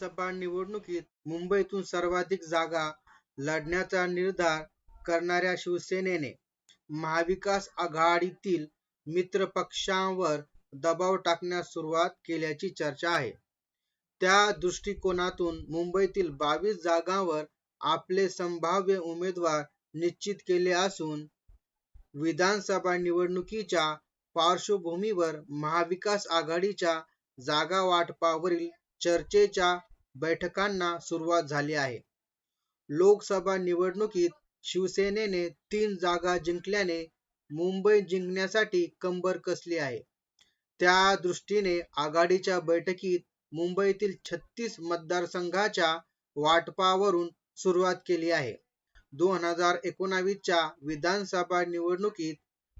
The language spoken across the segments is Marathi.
विधानसभा निवडणुकीत मुंबईतून सर्वाधिक जागा लढण्याचा निर्धार करणाऱ्या शिवसेनेने महाविकास आघाडीतील मित्र पक्षांवर दबाव टाकण्यास सुरुवात केल्याची चर्चा आहे. त्या दृष्टिकोनातून मुंबईतील बावीस जागांवर आपले संभाव्य उमेदवार निश्चित केले असून विधानसभा निवडणुकीच्या पार्श्वभूमीवर महाविकास आघाडीच्या जागा वाटपावरील चर्चेच्या बैठकांना सुरुवात झाली आहे. लोकसभा निवडणुकीत शिवसेनेने तीन जागा जिंकल्याने मुंबई जिंकण्यासाठी कंबर कसली आहे? त्या दृष्टीने आघाडीच्या बैठकीत मुंबईतील छत्तीस मतदारसंघाच्या वाटपावरून सुरुवात केली आहे. दोन हजार एकोणावीसच्या विधानसभा निवडणुकीत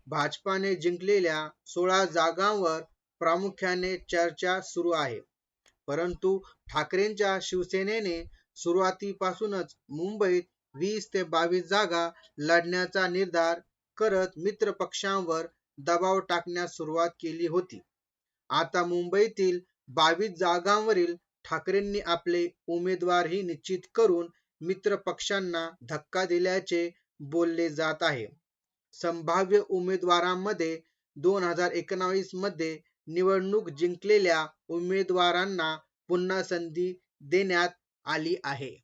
भाजपाने जिंकलेल्या सोळा जागांवर प्रामुख्याने चर्चा सुरू आहे. परंतु ठाकरेंच्या शिवसेनेने सुरुवातीपासूनच मुंबईत वीस ते बावीस जागा लढण्याचा निर्धार करत मित्र पक्षांवर दबाव टाकण्यास सुरुवात केली होती. आता मुंबईतील बावीस जागांवरील ठाकरेंनी आपले उमेदवारही निश्चित करून मित्र पक्षांना धक्का दिल्याचे बोलले जात आहे. संभाव्य उमेदवारांमध्ये दोन हजार एकोणावीसमध्ये निवडणूक जिंकलेल्या उमेदवारांना पुन्हा संधी देण्यात आली आहे.